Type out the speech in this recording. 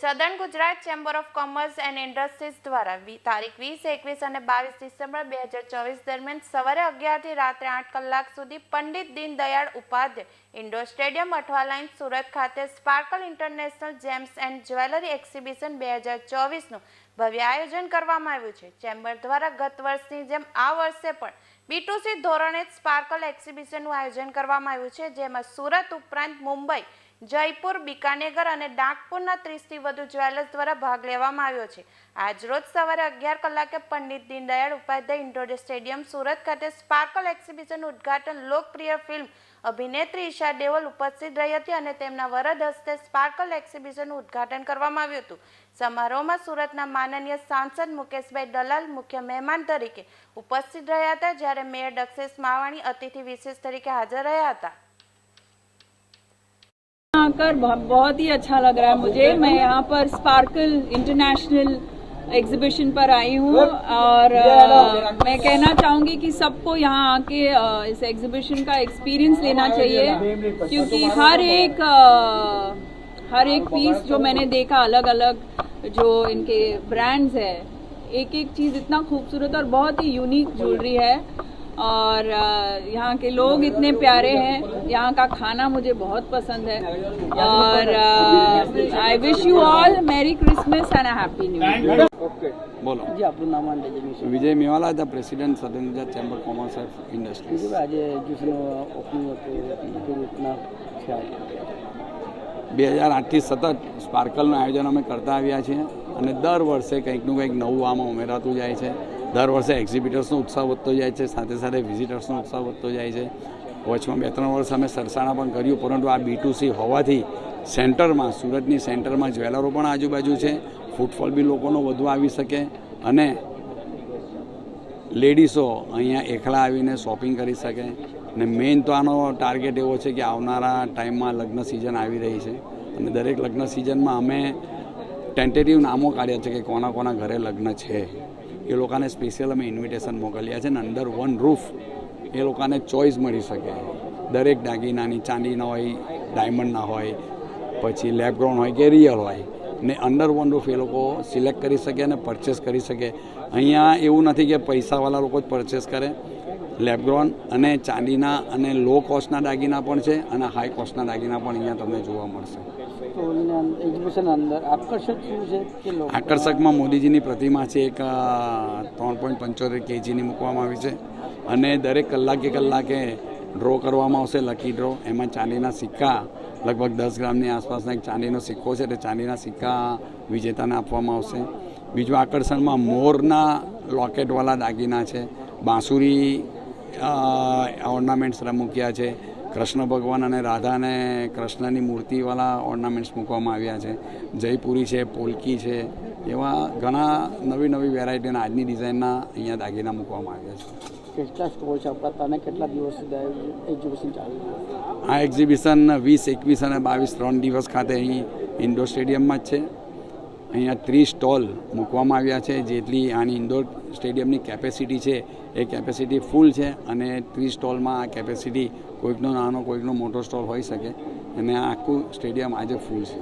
Southern Gujarat chamber of commerce and industries દ્વારા તારીખ વીસ, એકવીસ અને બાવીસ ડિસેમ્બર બે હજાર ચોવીસ દરમિયાન સવારે અગિયારથી રાત્રે આઠ કલાક સુધી Pandit Deendayal Upadhyay indoor stadium, Athwa line, Surat ખાતે sparkle international gems and jewellery exhibition બે હજાર ચોવીસનું ભવ્ય આયોજન કરવામાં આવ્યું છે. ચેમ્બર દ્વારા ગત વર્ષની જેમ આ વર્ષે પણ બીટુસી ધોરણે સ્પાર્કલ એક્ઝિબિશનનું આયોજન કરવામાં આવ્યું છે, જેમાં સુરત ઉપરાંત મુંબઈ જયપુર બિકાનેગર અને નાગપુરના ત્રીસથી વધુ જ્વેલર્સ દ્વારા ભાગ લેવામાં આવ્યો છે. આજ રોજ સવારે અગિયાર કલાકે પંડિત દીનદયાળ ઉપાધ્યાય ઇન્ડોર સ્ટેડિયમ સુરત ખાતે સ્પાર્કલ એક્ઝિબિશનનું ઉદ્ઘાટન લોકપ્રિય ફિલ્મ અભિનેત્રી ઈશા દેવલ ઉપસ્થિત રહી હતી અને તેમના વરદ હસ્તે સ્પાર્કલ એક્ઝિબિશનનું ઉદ્ઘાટન કરવામાં આવ્યું હતું. સમારોહમાં સુરતના માનનીય સાંસદ મુકેશભાઈ દલાલ મુખ્ય મહેમાન તરીકે ઉપસ્થિત રહ્યા હતા, જ્યારે મેયર દક્ષેશ માવાણી અતિથિ વિશેષ તરીકે હાજર રહ્યા હતા. आकर बहुत बहुत ही अच्छा लग रहा है मुझे। मैं यहाँ पर स्पार्कल इंटरनेशनल एग्जीबिशन पर आई हूँ और अ, मैं कहना चाहूँगी कि सबको यहाँ आके अ, इस एग्जीबिशन का एक्सपीरियंस लेना चाहिए। क्योंकि हर एक अ, हर एक पीस जो मैंने देखा अलग अलग जो इनके ब्रांड्स है एक एक चीज़ इतना खूबसूरत और बहुत ही यूनिक ज्वेलरी है। और अ, यहाँ के लोग इतने प्यारे हैं यहाँ का खाना मुझे बहुत पसंद है और I wish you all merry Christmas and happy new year બોલો જી આપણું નામ અને designation Vijay Mewala the president સદન Gujarat chamber commerce of industries બીજું આજે એજ્યુકેશનનું ઓપનિંગ હતું કેવી રીતના છે આજે? બે હજાર આઠથી સતત સ્પાર્કલનું આયોજન અમે કરતા આવ્યા છીએ અને દર વર્ષે કંઈકનું કંઈક નવું આમાં ઉમેરાતું જાય છે દર વર્ષે એક્ઝિબિટર્સનો ઉત્સાહ વધતો જાય છે, સાથે સાથે વિઝિટર્સનો ઉત્સાહ વધતો જાય છે. વચમાં બે ત્રણ વર્ષ અમે સરસાણા પણ કર્યું, પરંતુ આ બી ટુ સી હોવાથી સેન્ટરમાં, સુરતની સેન્ટરમાં જ્વેલરો પણ આજુબાજુ છે. ફૂટફોલ બી લોકોનો વધુ આવી શકે અને લેડીસો અહીંયા એકલા આવીને શોપિંગ કરી શકે. અને મેઇન તો આનો ટાર્ગેટ એવો છે કે આવનારા ટાઈમમાં લગ્ન સિઝન આવી રહી છે. અને દરેક લગ્ન સિઝનમાં અમે ટેન્ટેટિવ નામો કાઢ્યા છે કે કોના કોના ઘરે લગ્ન છે. એ લોકોને સ્પેશિયલ અમે ઇન્વિટેશન મોકલ્યા છે ને અંડર વન રૂફ એ લોકોને ચોઈસ મળી શકે. દરેક દાગીનાની ચાંદીના હોય ડાયમંડના હોય, પછી લેબગ્રાઉન્ડ હોય કે રિયલ હોય, ને અંડર વન રૂફ એ લોકો સિલેક્ટ કરી શકે અને પરચેસ કરી શકે. અહીંયા એવું નથી કે પૈસાવાળા લોકો જ પરચેસ કરે. લેબગ્રોન અને ચાંદીના અને લો કોસ્ટના દાગીના પણ છે અને હાઈ કોસ્ટના દાગીના પણ અહીંયા તમને જોવા મળશે. અંદર આકર્ષક શું છે આકર્ષકમાં મોદીજીની પ્રતિમા છે એક ત્રણ પોઈન્ટ પંચોતેર કેજીની મૂકવામાં આવી છે અને દરેક કલાકે કલાકે ડ્રો કરવામાં આવશે લકી ડ્રો એમાં ચાંદીના સિક્કા લગભગ દસ ગ્રામની આસપાસના એક ચાંદીનો સિક્કો છે તે ચાંદીના સિક્કા વિજેતાને આપવામાં આવશે. બીજું આકર્ષણમાં મોરના લોકેટવાળા દાગીના છે. બાંસુરી ઓર્નામેન્ટ્સ મૂક્યા છે. કૃષ્ણ ભગવાન અને રાધાને કૃષ્ણની મૂર્તિવાળા ઓર્નામેન્ટ્સ મૂકવામાં આવ્યા છે. જયપુરી છે પોલકી છે એવા ઘણા નવી નવી વેરાયટીના આજની ડિઝાઇનના અહીંયા દાગીના મૂકવામાં આવ્યા છે. કેટલા સ્ટોર છે? આપણા કેટલા દિવસ સુધી ચાલુ આ એક્ઝિબિશન વીસ એકવીસ અને બાવીસ ત્રણ દિવસ ખાતે અહીં ઇન્ડોર સ્ટેડિયમમાં જ છે. અહીંયા ત્રીસ સ્ટોલ મૂકવામાં આવ્યા છે, જેટલી આની ઇન્ડોર સ્ટેડિયમની કેપેસિટી છે, એ કેપેસિટી ફૂલ છે અને ત્રીસ સ્ટોલમાં આ કેપેસિટી કોઈકનો નાનો, કોઈકનો મોટો સ્ટોલ હોઈ શકે અને આખું સ્ટેડિયમ આજે ફૂલ છે.